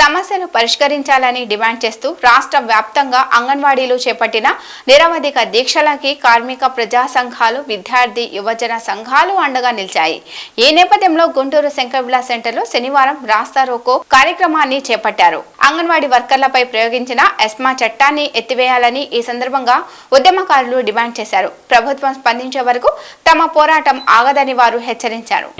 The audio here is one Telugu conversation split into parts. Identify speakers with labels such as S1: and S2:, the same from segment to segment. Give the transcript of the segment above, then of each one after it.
S1: సమస్యను పరిష్కరించాలని డిమాండ్ చేస్తూ రాష్ట్ర వ్యాప్తంగా అంగన్వాడీలు చేపట్టిన నిరవధిక దీక్షలకి కార్మిక ప్రజా సంఘాలు విద్యార్థి యువజన సంఘాలు అండగా నిలిచాయి. ఈ నేపథ్యంలో గుంటూరు శంకర్విలా సెంటర్లో శనివారం రాస్తా రోకో కార్యక్రమాన్ని చేపట్టారు. అంగన్వాడీ వర్కర్లపై ప్రయోగించిన ఎస్మా చట్టాన్ని ఎత్తివేయాలని ఈ సందర్భంగా ఉద్యమకారులు డిమాండ్ చేశారు. ప్రభుత్వం స్పందించే వరకు తమ పోరాటం ఆగదని వారు హెచ్చరించారు.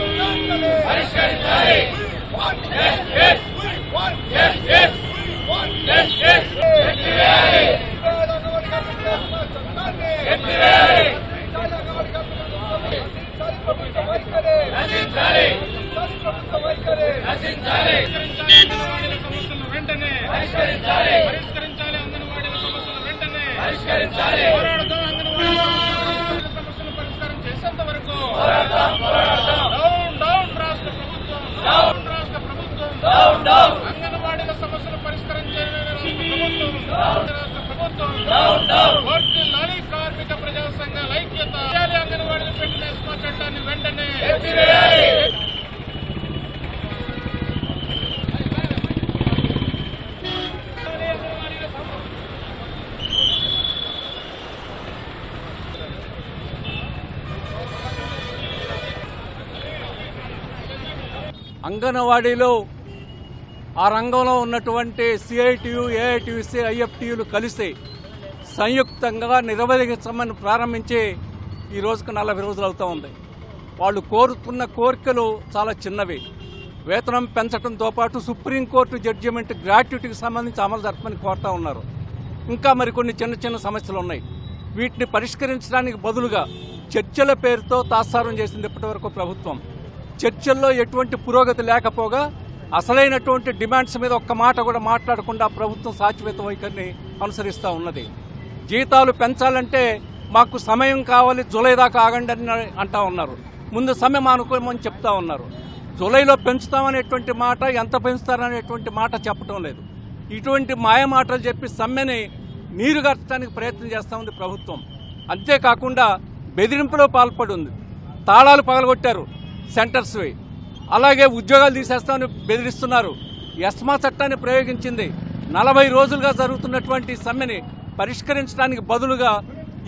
S2: వెంటనే పరిష్కరించాలి పరిష్కరించాలి అంగన్వాడీల సమస్యలు వెంటనే పరిష్కరించాలి పోరాడదాం. అంగన్వాడీల సమస్యలు పరిష్కారం చేసేంత వరకు డౌన్ డౌన్ రాష్ట్ర ప్రభుత్వం డౌన్ రాష్ట్ర ప్రభుత్వం డౌన్ డౌన్ అంగన్వాడీల సమస్యలు పరిష్కారం చేయలేని రాష్ట్ర ప్రభుత్వం రాష్ట్ర ప్రభుత్వం. డౌన్ డౌన్ అంగన్వాడీలో
S3: ఆ రంగంలో ఉన్నటువంటి సిఐటియు ఏఐటియుసి ఐఎఫ్టియులు కలిసి సంయుక్తంగా నిర్వహించమని ప్రారంభించి ఈ రోజుకు నలభై రోజులు అవుతూ ఉంది. వాళ్ళు కోరుకున్న కోరికలు చాలా చిన్నవి. వేతనం పెంచడంతో పాటు సుప్రీంకోర్టు జడ్జిమెంట్ గ్రాట్యుటీకి సంబంధించి అమలు జరపమని కోరుతా ఉన్నారు. ఇంకా మరికొన్ని చిన్న చిన్న సమస్యలు ఉన్నాయి. వీటిని పరిష్కరించడానికి బదులుగా చర్చల పేరుతో తాత్సారం చేసింది ఇప్పటివరకు ప్రభుత్వం. చర్చల్లో ఎటువంటి పురోగతి లేకపోగా అసలైనటువంటి డిమాండ్స్ మీద ఒక్క మాట కూడా మాట్లాడకుండా ప్రభుత్వం సాచివేత వైఖరిని అనుసరిస్తూ ఉన్నది. జీతాలు పెంచాలంటే మాకు సమయం కావాలి జూలై దాకా ఆగండి అని అంటా ఉన్నారు. ముందు సమయం అనుకోమని చెప్తా ఉన్నారు. జూలైలో పెంచుతామనేటువంటి మాట ఎంత పెంచుతారనేటువంటి మాట చెప్పటం లేదు. ఇటువంటి మాయ మాటలు చెప్పి సమ్మెని నీరుగార్చడానికి ప్రయత్నం చేస్తూ ఉంది ప్రభుత్వం. అంతేకాకుండా బెదిరింపులో పాల్పడి ఉంది. తాళాలు పగలగొట్టారు. సెంటర్స్వి అలాగే ఉద్యోగాలు తీసేస్తామని బెదిరిస్తున్నారు. ఎస్మా చట్టాన్ని ప్రయోగించింది. నలభై రోజులుగా జరుగుతున్నటువంటి సమ్మెని పరిష్కరించడానికి బదులుగా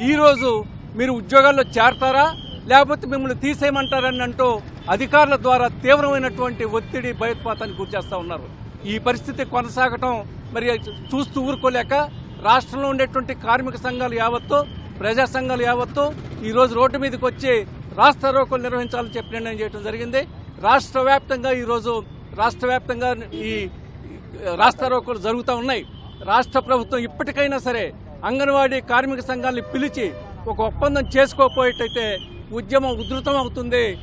S3: ఈరోజు మీరు ఉద్యోగాల్లో చేరతారా? లేకపోతే మిమ్మల్ని తీసేయమంటారని అంటూ అధికారుల ద్వారా తీవ్రమైనటువంటి ఒత్తిడి భయోత్పాతానికి గురిచేస్తూ ఉన్నారు. ఈ పరిస్థితి కొనసాగటం మరి చూస్తూ ఊరుకోలేక రాష్ట్రంలో ఉండేటువంటి కార్మిక సంఘాలు యావత్తు ప్రజా సంఘాలు యావత్తు ఈరోజు రోడ్డు మీదకి వచ్చి రాష్ట్ర రోకలు నిర్వహించాలని చెప్పి నిర్ణయం చేయడం జరిగింది. రాష్ట్ర వ్యాప్తంగా ఈరోజు రాష్ట్ర వ్యాప్తంగా ఈ రాష్ట్ర రోకలు జరుగుతూ ఉన్నాయి. రాష్ట్ర ప్రభుత్వం ఇప్పటికైనా సరే అంగన్వాడీ కార్మిక సంఘాన్ని పిలిచి ఒక ఒప్పందం చేసుకోకపోయేటైతే ఉద్యమం ఉధృతం అవుతుంది